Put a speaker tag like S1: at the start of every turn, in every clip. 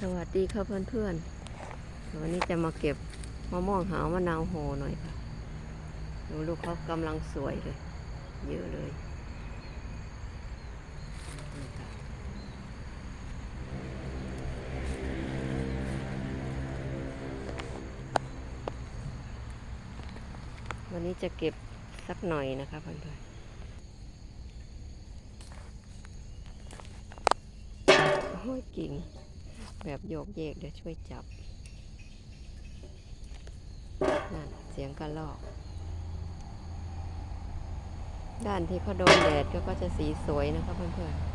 S1: สวัสดีค่ะเพื่อนๆ วันนี้จะมาเก็บมะม่วงหาวมะนาวโหหน่อยค่ะดูลูกเขากำลังสวยเลย เยอะเลยวันนี้จะเก็บสักหน่อยนะคะเพื่อนๆโอ้ยกิ่ง แบบโยกเยกเดี๋ยวช่วยจับนั่นเสียงกระลอก ด้านที่เขาโดนแดดก็จะสีสวยนะคะเพื่อนๆ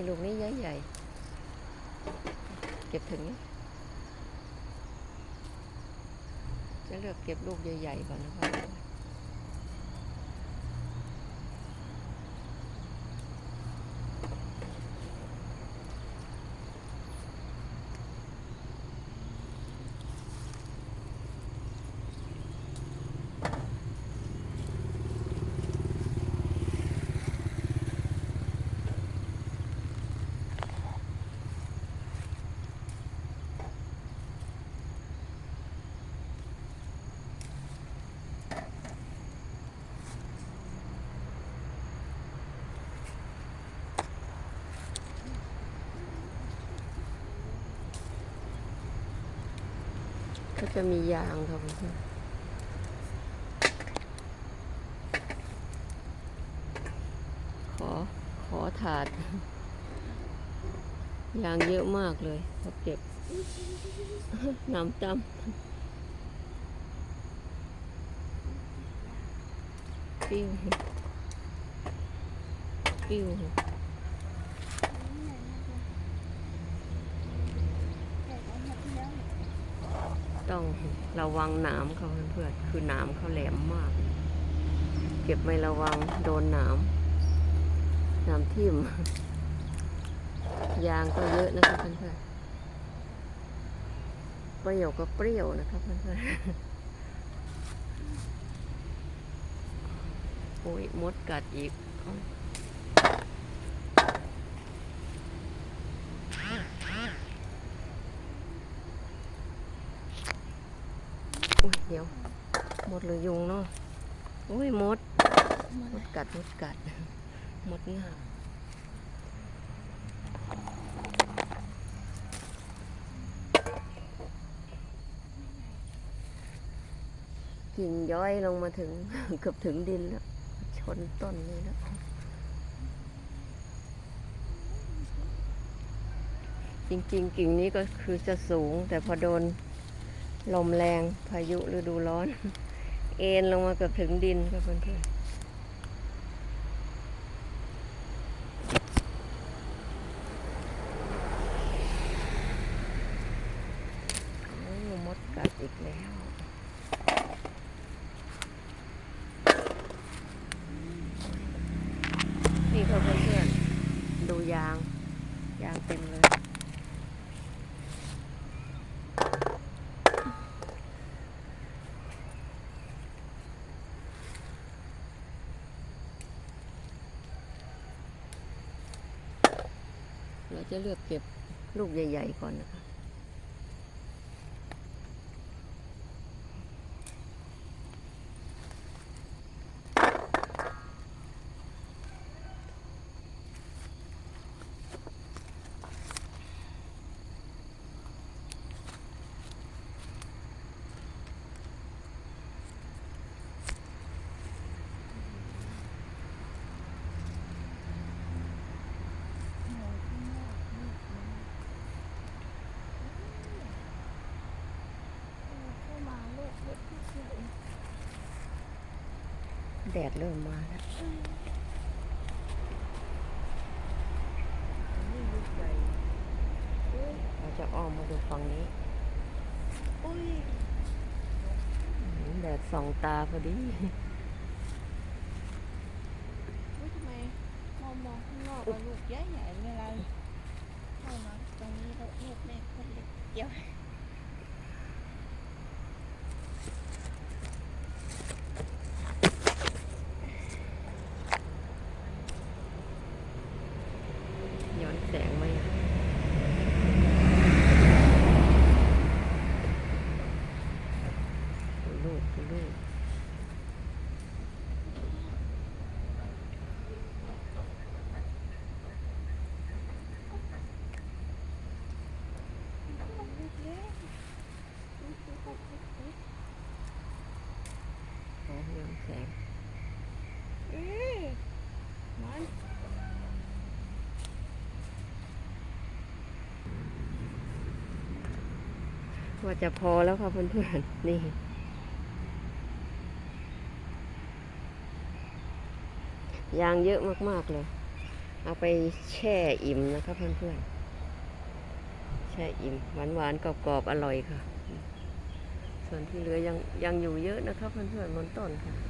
S1: นี่ลูกนี้ใหญ่ใหญ่เก็บถึง จะเลือกเก็บลูกใหญ่ๆก่อนนะคะ ก็จะมียางค่ะเพื่อนขอขอถาด ยางเยอะมากเลยพอเก็บน้ำจำปิ้วปิ้ว ต้องระวังหนามเขาเพื่อนคือหนามเขาแหลมมาก เก็บไม่ระวังโดนหนามหนามทิ่ม ยางก็เยอะนะคะเพื่อนๆเปรี้ยวก็เปรี้ยวนะคะเพื่อนโอ้ยมดกัดอีกเอาโอ้ยเดี๋ยวม ดหรือยุงเนาะโอ้ยมด มดกัดมดกัดมดง่ากิ่งย้อยลงมาถึงเกือบถึงดินแล้ว ชนต้นนี้แล้วจริง ๆ กิ่งนี้ก็คือจะสูง แต่พอโดนลมแรงพายุฤดูร้อน เอ็นลงมาเกือบถึงดินค่ะเพื่อนๆโอ้มดกัดอีกแล้ว นี่ค่ะเพื่อนๆดูยาง ยางเต็มเลย เราจะเลือกเก็บลูกใหญ่ ๆ ก่อนนะคะ น แดดเริ่มมาแล้วเราจะอ้อมมาดูฝั่งนี้แดดส่องตาพอดี
S2: อุ้ยทำไมมองมองข้างนอกแล้วลูกใหญ่ใหญ่เวลาเข้ามาตรงนี้แล้วลูกแม่คนเล็กเดียว
S1: ย้อนแสงไหมอะดูลูกดูลูก
S2: ลูกเล็กลูกเล็กลูกเล็กเล็ก
S1: อ๋อย้อนแสง
S2: เอ้ยมัน
S1: ก็จะพอแล้วค่ะเพื่อนๆ นี่ ยางเยอะมากๆเลย เอาไปแช่อิ่มนะคะเพื่อนๆ แช่อิ่มหวานๆกรอบๆอร่อยค่ะ ส่วนที่เหลือยังยังอยู่เยอะนะคะเพื่อนๆบนต้นค่ะ